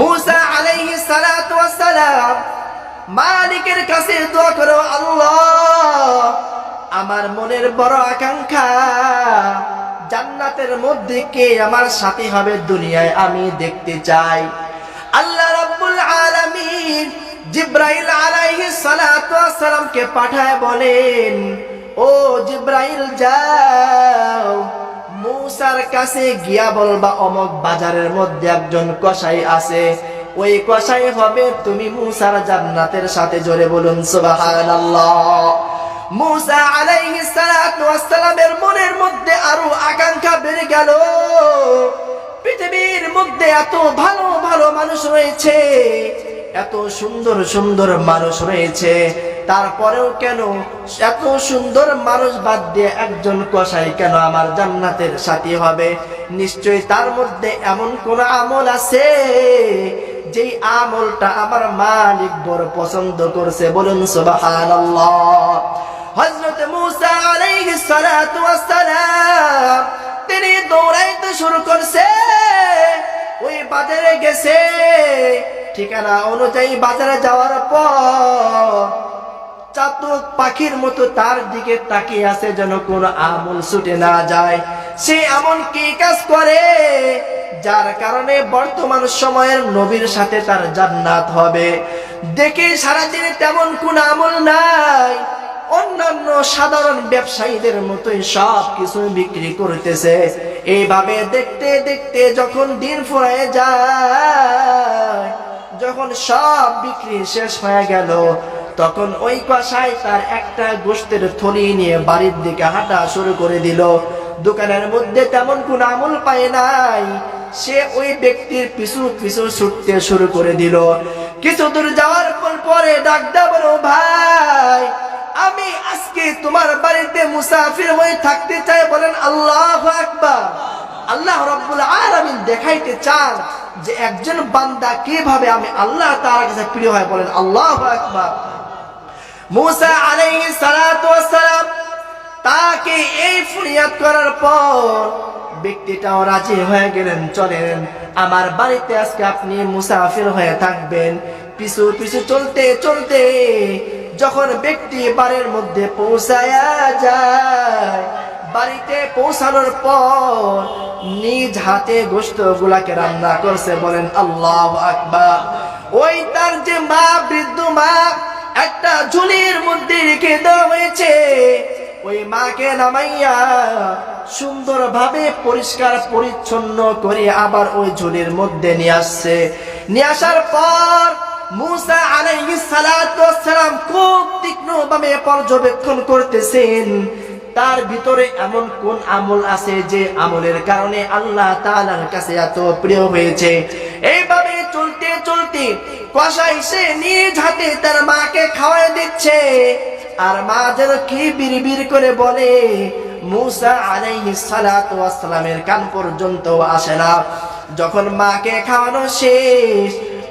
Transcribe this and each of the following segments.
মুসা আলাইহি সালাতু ওয়াসসালাম, মালিকের কাছে দোয়া করো, আল্লাহ, আমার মনের বড় আকাঙ্ক্ষা, জান্নাতের মধ্যে কে আমার সাথী হবে দুনিয়ায় আমি দেখতে চাই। আল্লাহ রাব্বুল আলামিন জিব্রাইল আলাইহিস সালাতু ওয়াসসালামকে পাঠায় বলেন, ও জিব্রাইল মূসার কাছে গিয়া বলবা অমক বাজারের মধ্যে একজন কসাই আছে। ওই কসাই হবে তুমি মূসার জান্নাতের সাথে জোরে বলুন, সুবহানাল্লাহ। মূসা সালাতু মনের মধ্যে আরও আকাঙ্ক্ষা বেড়ে গেল। পৃথিবীর মধ্যে এত ভালো ভালো মানুষ রয়েছে, এত সুন্দর সুন্দর মানুষ রয়েছে। তারপরেও কেন এত সুন্দর মানুষ বাদ দিয়ে একজন কষাই কেন আমার জান্নাতের সাথী হবে? নিশ্চয়ই তার মধ্যে এমন কোন আমল আছে? যেই আমলটা আমার মালিক বড় পছন্দ করছে, বলুন তিনি দৌড়াইতে শুরু করছে, ওই বাজারে গেছে। ঠিকানা অনুযায়ী বাজারে যাওয়ার পর চাতক পাখির মতো তার দিকে তাকিয়ে আছে যেন কোন আমল ছুটে না যায়। সে এমন কি কাজ করে? যার কারণে বর্তমান সময়ের নবীর সাথে তার জান্নাত হবে। দেখে সারাদিনে তেমন কোন আমল নাই। অন্যান্য সাধারণ ব্যবসায়ীদের মতোই সব কিছু বিক্রি করতেছে। এইভাবে দেখতে দেখতে যখন দিন ফুরায় যায়, যখন সব বিক্রি শেষ হয়ে গেল তখন ওই কষাই তার একটা গোষ্ঠের থলি নিয়ে বাড়ির দিকে হাঁটা শুরু করে দিল। দোকানের মধ্যে তেমন কোন আমল পায় নাই। সে ওই ব্যক্তির পিছু পিছু ছুটতে শুরু করে দিল। কিছু দূর যাওয়ার পর পরে ডাকদা বলো, ভাই, আমি আজকে তোমার বাড়িতে মুসাফির হয়ে থাকতে চাই। বলেন, আল্লাহ আকবার। আল্লাহ রাব্বুল আলামিন দেখাইতে চান যে একজন বান্দা কীভাবে আমি আল্লাহ তার কাছে প্রিয় হয়। বলেন, আল্লাহু আকবার। মুসা আলাইহিস সালাতু তাকে এই ফরিয়াদ করার পর ব্যক্তিটাও রাজি হয়ে গেলেন, চলেন। আমার বাড়িতে আজকে আপনি মুসাফির হয়ে থাকবেন। পিছু পিছু চলতে চলতে যখন ব্যক্তি বাড়ির মধ্যে পৌঁছায়া যায়, বাড়িতে পৌঁছানোর পর নিজ হাতে গোস্ত গুলাকে রান্না করছে, বলেন, আল্লাহ আকবার। ওই তার যে মা, বৃদ্ধ মা একটা ঝুলির মধ্যে রেখে দেওয়া হয়েছে। ওই মাকে নামাইয়া সুন্দর ভাবে পরিষ্কার পরিচ্ছন্ন করে আবার ওই ঝুলির মধ্যে নিয়ে আসছে। নিয়ে আসার পর মুসা আলাইহিস সালাম খুব তীক্ষ্ণভাবে পর্যবেক্ষণ করতেছেন। তার ভিতরে এমন কোন আমল আছে যে আমলের কারণে আল্লাহ তাআলার কাছে এত প্রিয় হয়েছে? এইভাবে চলতে চলতে কষাই সে নিজ হাতে তার মাকে খাওয়াই দিচ্ছে। আর মা যেন কি বিড়বিড় করে বলে, মুসা আলাইহিস সালাতু ওয়াস কান পর্যন্ত আসে না। যখন মাকে খাওয়ানো শেষ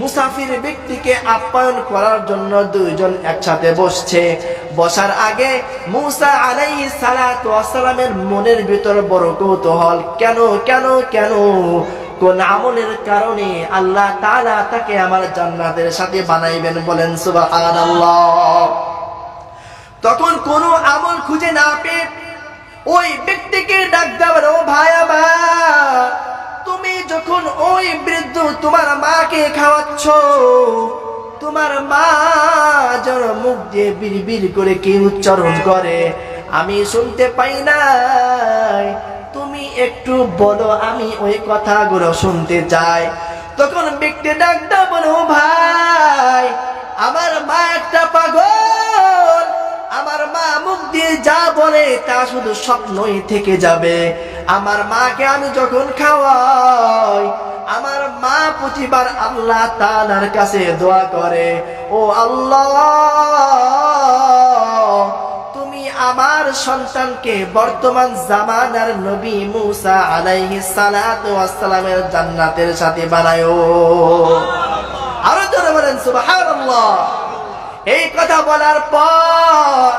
মুসাফির ব্যক্তিকে আপ্যায়ন করার জন্য দুইজন একসাথে বসছে। বসার আগে মুসা আলাই সালামের মনের ভিতর বড় কৌতূহল, কেন কেন কেন? কোন আমলের কারণে আল্লাহ তালা তাকে আমার জান্নাতের সাথে বানাইবেন বলেন তখন কোনো আমল খুঁজে না পেয়ে ওই ব্যক্তিকে ডাক দেওয়ার, ও ভাই তুমি যখন ওই বৃদ্ধ তোমার মাকে খাওয়াচ্ছ, তোমার মা যেন মুখ দিয়ে বিড় করে কি উচ্চারণ করে, আমি শুনতে পাই নাই। তুমি একটু বলো, আমি ওই কথাগুলো শুনতে চাই। তখন ব্যক্তি ডাকটা বলো, ভাই, আমার মা একটা পাগল। আমার মা মুখ দিয়ে যা বলে তা শুধু স্বপ্নই থেকে যাবে। আমার মাকে আমি যখন খাওয়াই, আমার মা প্রতিবার আল্লাহ তাআলার কাছে দোয়া করে, ও আল্লাহ, তুমি আমার সন্তানকে বর্তমান জামানার নবী মুসা আলাইহিস সালাতু ওয়াস সালামের জান্নাতের সাথে বানায়ো আরও জোরে বলেন, সুবহানাল্লাহ। এই কথা বলার পর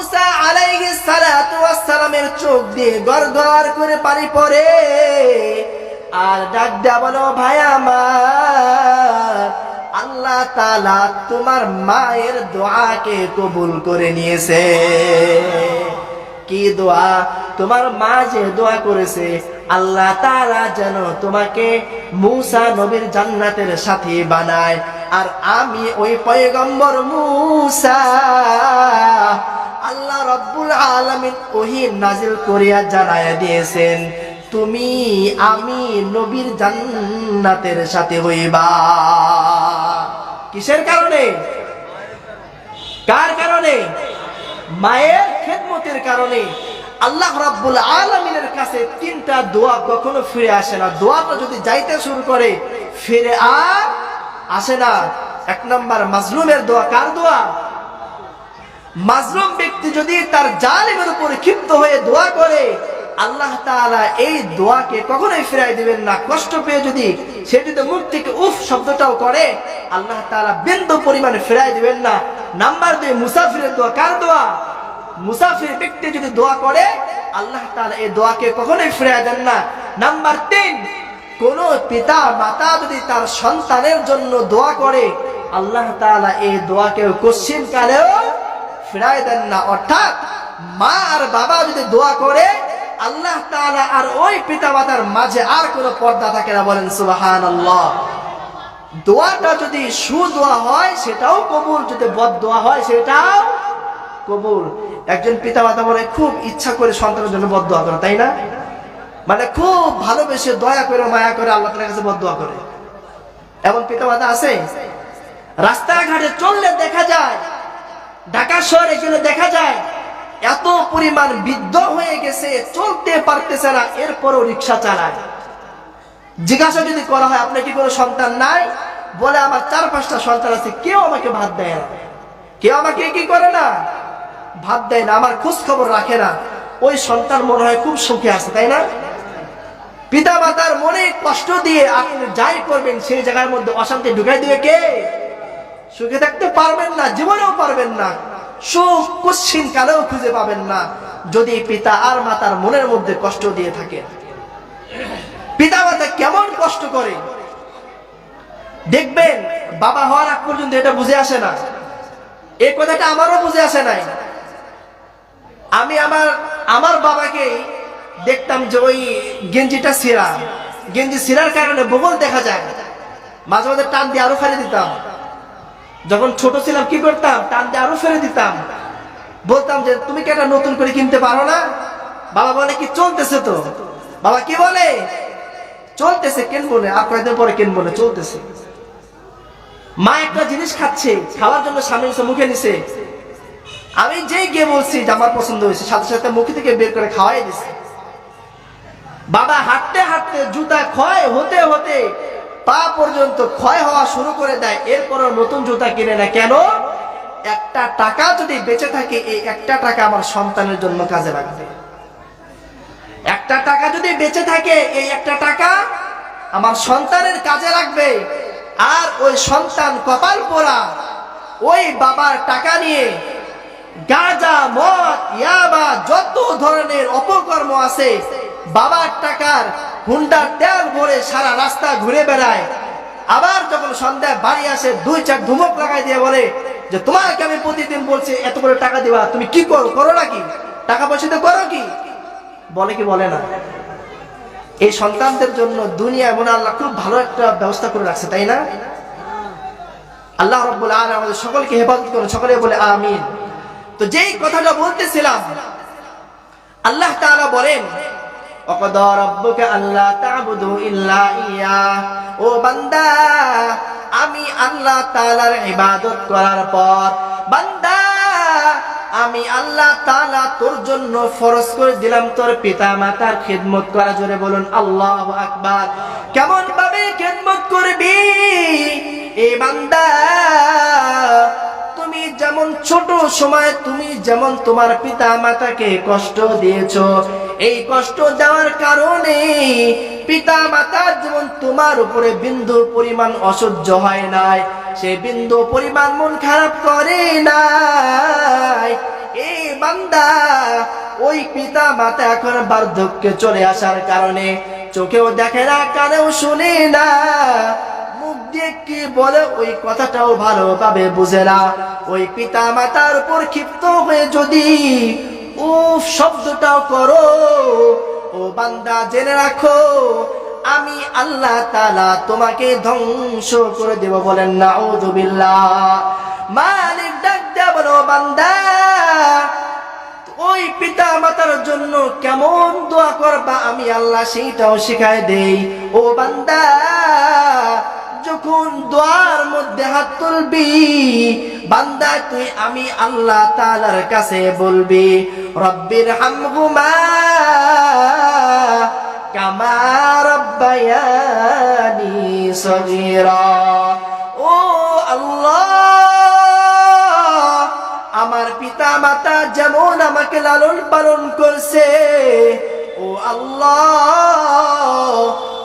মুসা আলাইহিস সালাতু ওয়াস সালামের চোখ দিয়ে গড়গড় করে পানি পড়ে। আর ডাক ভাই আমার, আল্লাহ তোমার মায়ের দোয়াকে কবুল করে নিয়েছে। কি দোয়া? তোমার মা যে দোয়া করেছে, আল্লাহ তাআলা যেন তোমাকে মূসা নবীর জান্নাতের সাথী বানায়। আর আমি ওই পয়গম্বর মূসা আলামিন ওহি নাজিল করিয়া জানায়া দিয়েছেন, তুমি আমি নবীর জান্নাতের সাথে হইবা। কিসের কারণে? কার কারণে? মায়ের খেদমতের কারণে। আল্লাহ রাব্বুল আলামিনের কাছে তিনটা দোয়া কখনো ফিরে আসে না। দোয়াটা যদি যাইতে শুরু করে, ফিরে আর আসে না। এক নম্বর, মাজলুমের দোয়া কার দোয়া? মাজলুম ব্যক্তি যদি তার জালিমের উপরে ক্ষিপ্ত হয়ে দোয়া করে, আল্লাহ তাআলা এই দোয়াকে কখনোই ফিরাই দিবেন না। কষ্ট পেয়ে যদি সে যদি মুখ থেকে উফ শব্দটাও করে, আল্লাহ তাআলা বিন্দু পরিমাণে ফিরাই দিবেন না। নাম্বার দুই, মুসাফিরের দোয়া। কার দোয়া? মুসাফির ব্যক্তি যদি দোয়া করে, আল্লাহ তাআলা এই দোয়াকে কখনোই ফিরাই দেন না। নাম্বার তিন, কোন পিতা মাতা যদি তার সন্তানের জন্য দোয়া করে, আল্লাহ তাআলা এই দোয়াকে কশ্চিন কালেও ফিরাই দেন না। অর্থাৎ মা আর বাবা যদি দোয়া করে, আল্লাহ তাআলা আর ওই পিতা মাতার মাঝে আর কোনো পর্দা থাকে না বলেন সুবাহান আল্লাহ দোয়াটা যদি সু সুদোয়া হয়, সেটাও কবুল। যদি বদ দোয়া হয়, সেটাও কবুল। একজন পিতা মাতা বলে খুব ইচ্ছা করে সন্তানের জন্য বদ দোয়া করে, তাই না? মানে খুব ভালোবেসে দয়া করে, মায়া করে আল্লাহ তাআলার কাছে বদ দোয়া করে। এমন পিতা মাতা আছে? রাস্তাঘাটে চললে দেখা যায় ঢাকা শহরে গেলে দেখা যায়, এত পরিমাণ বৃদ্ধ হয়ে গেছে, চলতে পারতেছে না, এরপরও রিক্সা চালায়। জিজ্ঞাসা যদি করা হয়, আপনার কি কোনো সন্তান নাই? বলে, আমার চার পাঁচটা সন্তান আছে, কেউ আমাকে ভাত দেয় না। কেউ আমাকে কি করে না? ভাত দেয় না, আমার খোঁজ খবর রাখে না। ওই সন্তান মনে হয় খুব সুখে আছে, তাই না? পিতা মাতার মনে কষ্ট দিয়ে আপনি যাই করবেন, সেই জায়গার মধ্যে অশান্তি ঢুকাই দিবে কে? সুখে থাকতে পারবেন না, জীবনেও পারবেন না। সুখ কুচ্ছিন কালেও খুঁজে পাবেন না, যদি পিতা আর মাতার মনের মধ্যে কষ্ট দিয়ে থাকে পিতা মাতা কেমন কষ্ট করে। দেখবেন, বাবা হওয়ার আগ পর্যন্ত এটা বুঝে আসে না। এই কথাটা আমারও বুঝে আসে নাই। আমি আমার আমার বাবাকে দেখতাম যে ওই গেঞ্জিটা ছিঁড়া। গেঞ্জি ছিঁড়ার কারণে বগল দেখা যায়। মাঝে মাঝে টান দিয়ে আরও ফেলে দিতাম। যখন ছোট ছিলাম, কি করতাম? টান দিয়ে আরও ফেলে দিতাম। বলতাম যে, তুমি কি এটা নতুন করে কিনতে পারো না? বাবা বলে, কি চলতেছে তো? বাবা কি বলে? চলতেছে, কিনবো না। আর কয়েকদিন পরে কিনবো না, চলতেছে। মা একটা জিনিস খাচ্ছে, খাওয়ার জন্য সামনে মুখে নিছে। আমি যেই গিয়ে বলছি যে, আমার পছন্দ হয়েছে, সাথে সাথে মুখে থেকে বের করে খাওয়াই দিছে। বাবা হাঁটতে হাঁটতে জুতা ক্ষয় হতে হতে পা পর্যন্ত ক্ষয় হওয়া শুরু করে দেয় এরপরও নতুন জুতা কিনে না। কেন? একটা টাকা যদি বেঁচে থাকে, এই একটা টাকা আমার সন্তানের জন্য কাজে লাগবে। একটা টাকা যদি বেঁচে থাকে, এই একটা টাকা আমার সন্তানের কাজে লাগবে। আর ওই সন্তান কপাল পোড়া, ওই বাবার টাকা নিয়ে গাঁজা, মদ, ইয়াবা, যত ধরনের অপকর্ম আছে, বাবার টাকার হুন্ডার তেল ভরে সারা রাস্তা ঘুরে বেড়ায়। আবার যখন সন্ধ্যায় বাড়ি আসে, দুই চার ধুমক লাগাই দিয়ে বলে যে, তোমাকে আমি প্রতিদিন বলছি, এত করে টাকা দেওয়া তুমি কি করো করো নাকি? টাকা পয়সা দিয়ে করো কি? বলে কি বলে না। এই সন্তানদের জন্য দুনিয়া এমন আল্লাহ খুব ভালো একটা ব্যবস্থা করে রাখছে, তাই না? আল্লাহ রব্বুল আর আমাদের সকলকে হেফাজত করে সকলে বলে আমিন। তো যেই কথাটা বলতেছিলাম, আল্লাহ তাআলা বলেন ও বান্দা, আমি আল্লাহ তালার ইবাদত করার পর, বান্দা, আমি আল্লাহ তালা তোর জন্য ফরজ করে দিলাম তোর পিতা মাতার খেদমত করা। জোরে বলুন, আল্লাহ আকবার। কেমন ভাবে খেদমত করবি? এ বান্দা যেমন ছোট সময় তুমি যেমন তোমার পিতা মাতাকে কষ্ট দিয়েছ, এই কষ্ট দেওয়ার কারণে পিতা মাতা যেমন তোমার উপরে বিন্দু পরিমাণ অসহ্য হয় নাই, সে বিন্দু পরিমাণ মন খারাপ করে নাই। এই বান্দা, ওই পিতা মাতা এখন বার্ধক্যে চলে আসার কারণে চোখেও দেখে না, কানেও শুনে না। দিয়ে কি বলে, ওই কথাটাও ভালোভাবে বুঝে না। ওই পিতা মাতার উপর ক্ষিপ্ত হয়ে যদি উফ শব্দটাও করো, ও বান্দা জেনে রাখো, আমি আল্লাহ তাআলা তোমাকে ধ্বংস করে দেব বলেন না ও মালিক ডাক দেয়া বলো, বান্দা, ওই পিতা মাতার জন্য কেমন দোয়া করবা? আমি আল্লাহ সেইটাও শিখায় দেই। ও বান্দা যখন দোয়ার মধ্যে হাত তুলবি বান্দা তুই আমি আল্লাহ তালার কাছে বলবি, রব্বির সগীরা। ও আল্লাহ, আমার পিতা মাতা যেমন আমাকে লালন পালন করছে, ও আল্লাহ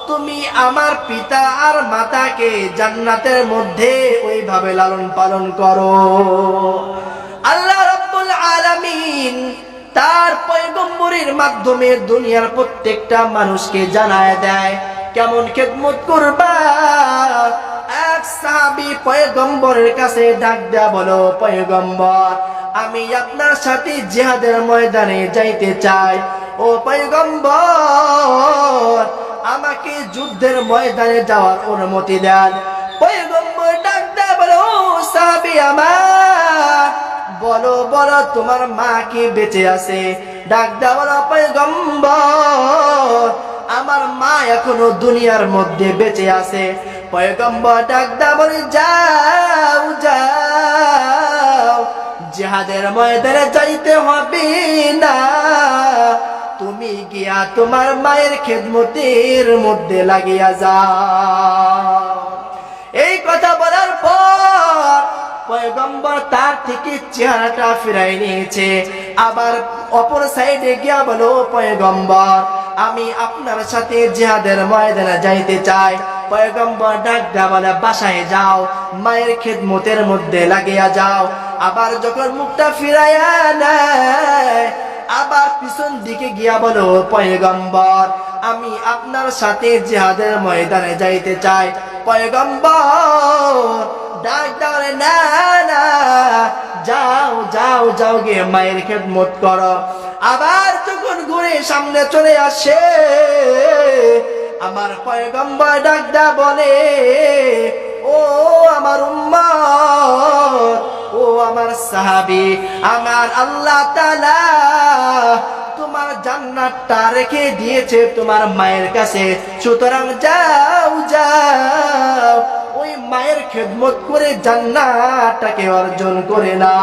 তুমি আমার পিতা আর মাতাকে জান্নাতের মধ্যে ওইভাবে লালন পালন করো। আল্লাহ রাব্বুল আলামিন তার পয়গম্বরের মাধ্যমে দুনিয়ার প্রত্যেকটা মানুষকে জানায় দেয়, কেমন খেদমত করবা? এক সাহাবী পয়গম্বরের কাছে ডাক দেয়া বলো, পয়গম্বর, আমি আপনার সাথে জিহাদের ময়দানে যাইতে চাই। ও পয়গম্বর আমাকে যুদ্ধের ময়দানে যাওয়ার অনুমতি দেন। বলো বলো বলো, তোমার মা কি বেঁচে আছে? ডাক পয়গম্বর, আমার মা এখনও দুনিয়ার মধ্যে বেঁচে আছে। পয়গম্বর ডাক দেওয়ার যাও যাও জিহাদের ময়দানে যাইতে হবে না গিয়া তোমার মায়ের খেদমতের মধ্যে লাগিয়া যা এই কথা বলার পর পয়গম্বর তার থেকে চেহারাটা ফিরাই নিয়েছে। আবার অপর সাইডে গিয়া বলো, পয়গম্বর, আমি আপনার সাথে জিহাদের ময়দানে যাইতে চাই। পয়গম্বর ডাক দেয়া বলে, বাসায় যাও, মায়ের খেদমতের মধ্যে লাগিয়া যাও। আবার যখন মুখটা ফিরাইয়া নেয় আবার পিছন দিকে গিয়া বলো, পয়গম্বর, আমি আপনার সাথে জিহাদের ময়দানে যাইতে চাই। পয়গম্বর, ডাক দাও না না, যাও যাও যাও মায়ের করো। আবার সামনে চলে আমার পয়গম্বর ডাক দা বলে, ও আমার উম্মত ও আমার সাহাবি, আমার আল্লাহ তালা তোমার জান্নাতটা রেখে দিয়েছে তোমার মায়ের কাছে। সুতরাং যাও যাও, ওই মায়ের খেদমত করে জান্নাতটাকে অর্জন করে না